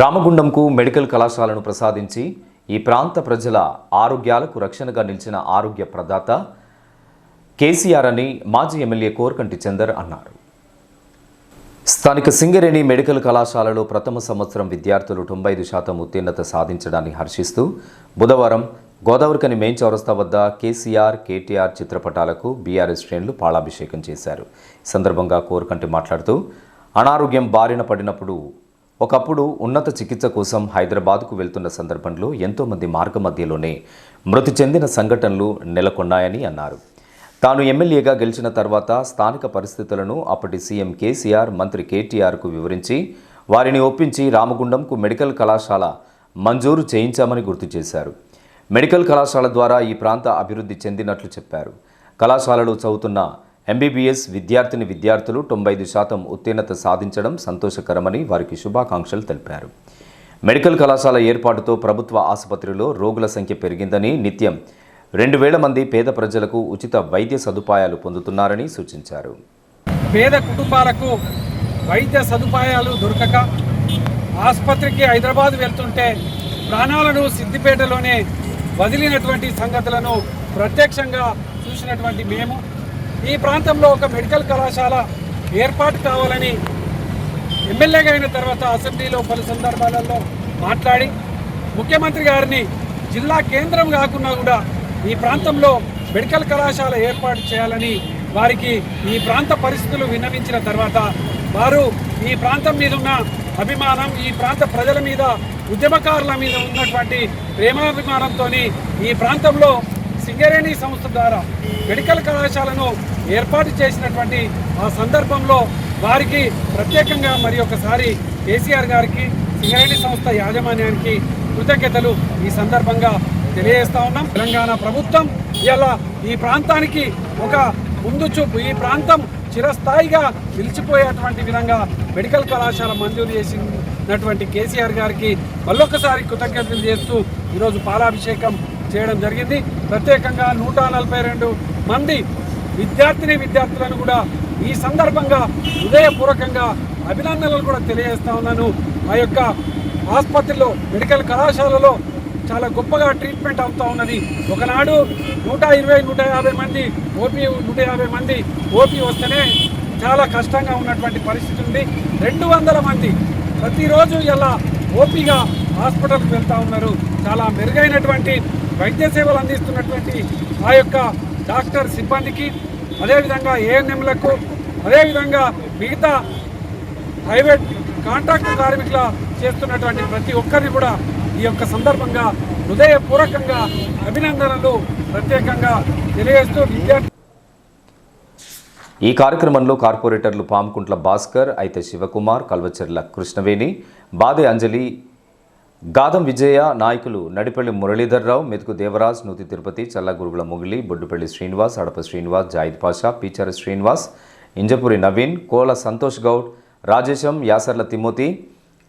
రామగుండంకు medical కళాశాలను ప్రసాదించి ఈ ప్రాంత ప్రజల ఆరోగ్యాలకు రక్షణగా నిలిచిన ఆరోగ్య ప్రదాత కేసీఆర్ అని మాజీ ఎమ్మెల్యే కోరకంటి చందర్ అన్నారు. స్థానిక సింగరేణి మెడికల్ కళాశాలలో ప్రథమ సంవత్సరం విద్యార్థులు తొంభై ఐదు శాతం ఉత్తీర్ణత సాధించడాన్ని హర్షిస్తూ బుధవారం గోదావరికని మెయిన్ చౌరస్తా వద్ద కేసీఆర్ కేటీఆర్ చిత్రపటాలకు బీఆర్ఎస్ శ్రేణులు పాలాభిషేకం చేశారు. సందర్భంగా కోరకంటి మాట్లాడుతూ అనారోగ్యం బారిన పడినప్పుడు ఒకప్పుడు ఉన్నత చికిత్స కోసం హైదరాబాద్కు వెళ్తున్న సందర్భంలో ఎంతోమంది మార్గ మధ్యలోనే మృతి చెందిన సంఘటనలు నెలకొన్నాయని అన్నారు. తాను ఎమ్మెల్యేగా గెలిచిన తర్వాత స్థానిక పరిస్థితులను అప్పటి సీఎం కేసీఆర్ మంత్రి కేటీఆర్కు వివరించి వారిని ఒప్పించి రామగుండంకు మెడికల్ కళాశాల మంజూరు చేయించామని గుర్తు చేశారు. మెడికల్ కళాశాల ద్వారా ఈ ప్రాంత అభివృద్ధి చెందినట్లు చెప్పారు. కళాశాలలో చదువుతున్న ఎంబీబీఎస్ విద్యార్థిని విద్యార్థులు తొంభై ఐదు శాతం ఉత్తీర్ణత సాధించడం సంతోషకరమని వారికి శుభాకాంక్షలు తెలిపారు. మెడికల్ కళాశాల ఏర్పాటుతో ప్రభుత్వ ఆసుపత్రిలో రోగుల సంఖ్య పెరిగిందని నిత్యం రెండు వేల మంది పేద ప్రజలకు ఉచిత వైద్య సదుపాయాలు పొందుతున్నారని సూచించారు. పేద కుటుంబాలకు వైద్య సదుపాయాలు దొరకక ఆసుపత్రికి హైదరాబాద్ వెళ్తుంటే ప్రాణాలను సిద్దిపేటలోనే వదిలినటువంటి సంగతులను ప్రత్యక్షంగా చూసినటువంటి మేము ఈ ప్రాంతంలో ఒక మెడికల్ కళాశాల ఏర్పాటు కావాలని ఎమ్మెల్యేగా అయిన తర్వాత అసెంబ్లీలో పలు సందర్భాలలో మాట్లాడి ముఖ్యమంత్రి గారిని జిల్లా కేంద్రం కాకుండా కూడా ఈ ప్రాంతంలో మెడికల్ కళాశాల ఏర్పాటు చేయాలని వారికి ఈ ప్రాంత పరిస్థితులు విన్నవించిన తర్వాత వారు ఈ ప్రాంతం మీద ఉన్న అభిమానం ఈ ప్రాంత ప్రజల మీద ఉద్యమకారుల మీద ఉన్నటువంటి ప్రేమాభిమానంతో ఈ ప్రాంతంలో సింగరేణి సంస్థ ద్వారా మెడికల్ కళాశాలను ఏర్పాటు చేసినటువంటి ఆ సందర్భంలో వారికి ప్రత్యేకంగా మరి ఒకసారి కేసీఆర్ గారికి సింగరేణి సంస్థ యాజమాన్యానికి కృతజ్ఞతలు ఈ సందర్భంగా తెలియజేస్తా ఉన్నాం. తెలంగాణ ప్రభుత్వం ఇలా ఈ ప్రాంతానికి ఒక ముందు చూపు ఈ ప్రాంతం చిరస్థాయిగా నిలిచిపోయేటువంటి విధంగా మెడికల్ కళాశాల మంజూరు చేసినటువంటి కేసీఆర్ గారికి మళ్ళొకసారి కృతజ్ఞతలు చేస్తూ ఈరోజు పాలాభిషేకం చేయడం జరిగింది. ప్రత్యేకంగా నూట నలభై రెండు మంది విద్యార్థిని విద్యార్థులను కూడా ఈ సందర్భంగా హృదయపూర్వకంగా అభినందనలు కూడా తెలియజేస్తా ఉన్నాను. ఆ యొక్క ఆసుపత్రిలో మెడికల్ కళాశాలలో చాలా గొప్పగా ట్రీట్మెంట్ అవుతూ ఉన్నది. ఒకనాడు నూట ఇరవై నూట యాభై మంది ఓపీ నూట యాభై మంది ఓపీ వస్తేనే చాలా కష్టంగా ఉన్నటువంటి పరిస్థితి ఉంది. రెండు వందల మంది ప్రతిరోజు ఇలా ఓపీగా హాస్పిటల్కి వెళ్తూ ఉన్నారు. చాలా మెరుగైనటువంటి వైద్య సేవలు అందిస్తున్నటువంటి ఆ యొక్క డాక్టర్ సిబ్బందికి అదేవిధంగా ఏఎన్ఎంలకు అదేవిధంగా మిగతా ప్రైవేట్ కాంట్రాక్ట్ కార్మికుల చేస్తున్నటువంటి ప్రతి ఒక్కరిని కూడా ఈ యొక్క సందర్భంగా హృదయపూర్వకంగా అభినందనలు ప్రత్యేకంగా తెలియజేస్తూ విద్యార్థి ఈ కార్యక్రమంలో కార్పొరేటర్లు పాముకుంట్ల భాస్కర్ అయితే శివకుమార్ కల్వచెర్ల కృష్ణవేణి బాదే అంజలి గాదం విజయ నాయకులు నడిపల్లి మురళీధర్రావు మెతుకు దేవరాజ్ నూతి తిరుపతి చల్లగురుగుల ముగిలి బొడ్డుపల్లి శ్రీనివాస్ అడప శ్రీనివాస్ జాయిద్ పాషా పీచర శ్రీనివాస్ ఇంజపూరి నవీన్ కోల సంతోష్ గౌడ్ రాజేశం యాసర్ల తిమోతి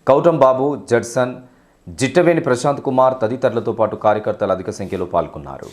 కౌటం బాబు జడ్సన్ జిట్టవేణి ప్రశాంత్ కుమార్ తదితరులతో పాటు కార్యకర్తలు అధిక సంఖ్యలో పాల్గొన్నారు.